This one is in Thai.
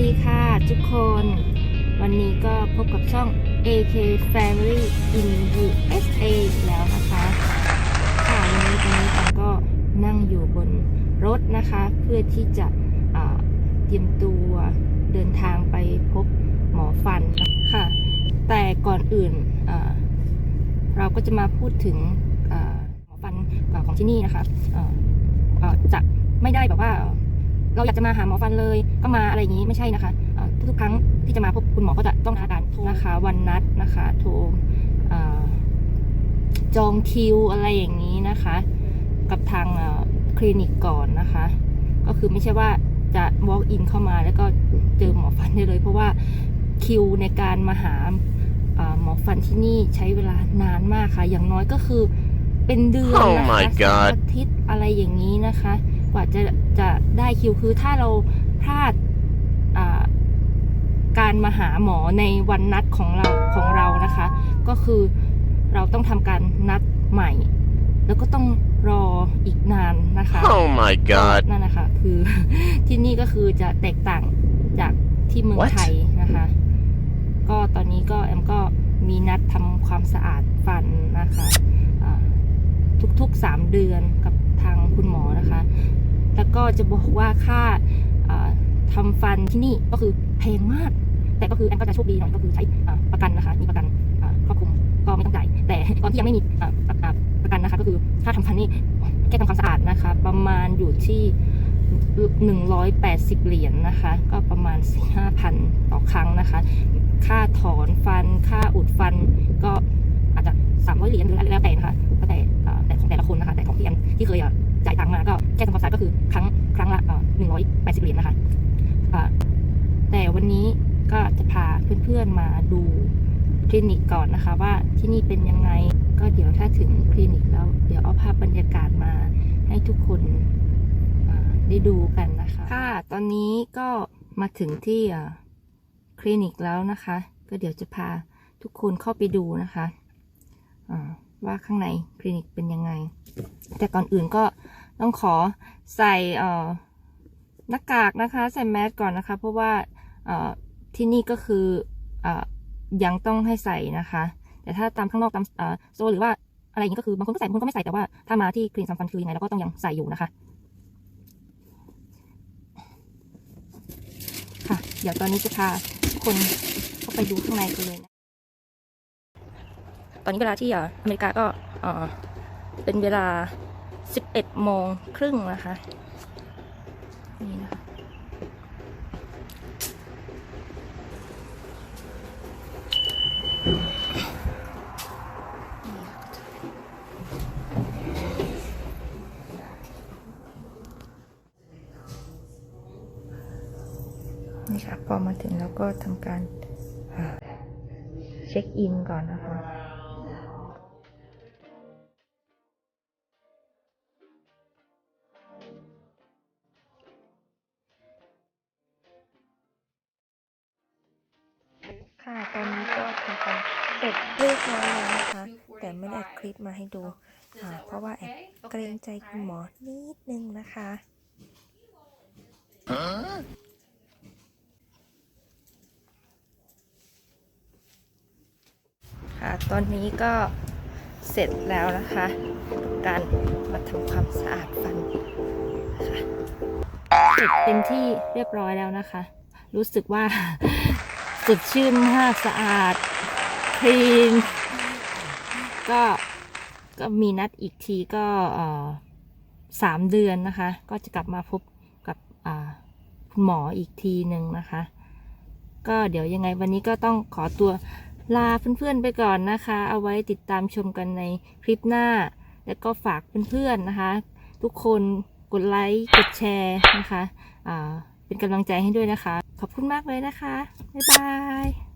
ดีค่ะทุกคน วันนี้ก็พบกับช่อง AK Family in USA แล้วนะคะค่ะวันนี้ตอนนี้ผมก็นั่งอยู่บนรถนะคะ เพื่อที่จะเตรียมตัวเดินทางไปพบหมอฟันค่ะ แต่ก่อนอื่นเราก็จะมาพูดถึงหมอฟันของที่นี่นะคะจะไม่ได้แบบว่าเราอยากจะมาหาหมอฟันเลย ก็มาอะไรอย่างนี้ไม่ใช่นะคะเอ่อทุกๆครั้งที่จะมาพบคุณหมอก็จะต้องหาการโทรนะคะ วันนัดนะคะโทรเอ่อจองคิวอะไรอย่างนี้นะคะ กับทางเอ่อคลินิกก่อนนะคะ ก็คือไม่ใช่ว่าจะ walk in เข้ามาแล้วก็เจอหมอฟันได้เลย เพราะว่าคิวในการมาหาเอ่อหมอฟันที่นี่ใช้เวลานานมากค่ะ อย่างน้อยก็คือเป็นเดือน Oh นะคะ my สอง God อาทิตย์อะไรอย่างนี้นะคะ กว่าจะจะได้คิวคือถ้าเรา พลาดอ่าการมาหาหมอในวันนัดของเราของเรานะคะ ก็คือเราต้องทำการนัดใหม่ แล้วก็ต้องรออีกนานนะคะ Oh my god. นั่นนะคะ คือที่นี่ก็คือจะแตกต่างจากที่เมือง What? ไทยนะคะ ก็ตอนนี้ก็แอมก็มีนัดทำความสะอาดฟันนะคะอ่าทุกๆ 3 เดือนกับทางคุณหมอนะคะ แล้วก็จะบอกว่าค่า อ่าทำฟันที่นี่ก็คือแพงมาก แต่ก็คือแอมก็จะโชคดีหน่อยก็คือใช้ประกันนะคะมีประกันครอบคลุมก็ไม่ต้องจ่ายแต่ตอนที่ยังไม่มีประกันนะคะ ก็คือค่าทำฟันนี่แค่ทำความสะอาดนะคะ ประมาณอยู่ที่180 เหรียญนะคะ ก็ประมาณ 4-5,000 ต่อครั้งนะคะ ค่าถอนฟัน ค่าอุดฟันก็อาจจะ300 เหรียญหรืออะไรแล้วแต่นะคะแต่แต่ของแต่ละคนนะคะ แต่ของที่แอมที่เคยจ่ายตังค์มาก็แค่ทำความสะอาดก็คือครั้งครั้งละเอ่อ180 เหรียญนะคะอ่าแต่วันนี้ก็จะ พาเพื่อนๆมาดูคลินิกก่อนนะคะ ว่าที่นี่เป็นยังไง ก็เดี๋ยวถ้าถึงคลินิกแล้ว เดี๋ยวเอาภาพบรรยากาศมาให้ทุกคนได้ดูกันนะคะค่ะตอนนี้ก็มาถึงที่คลินิกแล้วนะคะ ก็เดี๋ยวจะพาทุกคนเข้าไปดูนะคะว่าข้างในคลินิกเป็นยังไง แต่ก่อนอื่นก็ต้องขอใส่หน้ากากนะคะ ใส่แมสก่อนนะคะ เพราะว่าที่นี่ก็คือ ยังต้องให้ใส่นะคะ แต่ถ้าตามข้างนอกตามโซหรือว่าอะไรอย่างนี้ก็คือบางคนก็ใส่บางคนก็ไม่ใส่แต่ว่าถ้ามาที่คลินิกทำฟันคือยังไงเราก็ต้องยังใส่อยู่นะคะ ค่ะ เดี๋ยวตอนนี้จะพาทุกคนเข้าไปดูข้างในกันเลยนะตอนนี้เวลาที่อะอเมริกาก็เอ่อเป็นเวลา 11โมงครึ่งนะคะ นี่นะคะ นี่ค่ะพอมาถึงแล้วก็ทำการเช็คอินก่อนนะคะค่ะตอนนี้ก็ทำการเสร็จเรียบร้อยแล้วนะคะ แต่ไม่ได้อัดคลิปมาให้ดู เพราะว่าแอบเกรงใจคุณหมอนิดนึงนะคะ คะ ตอนนี้ก็เสร็จแล้วนะคะ การมาทำความสะอาดฟันนะคะเสร็จเป็นที่เรียบร้อยแล้วนะคะ รู้สึกว่าสดชื่นมากสะอาดคลีนก็ก็มีนัดอีกทีก็สามเดือนนะคะ ก็จะกลับมาพบกับคุณหมออีกทีหนึ่งนะคะ ก็เดี๋ยวยังไงวันนี้ก็ต้องขอตัว ลาเพื่อนๆไปก่อนนะคะ เอาไว้ติดตามชมกันในคลิปหน้า แล้วก็ฝากเพื่อนๆนะคะ ทุกคนกดไลค์กดแชร์นะคะเป็นกำลังใจให้ด้วยนะคะ ขอบคุณมากเลยนะคะ บ๊ายบาย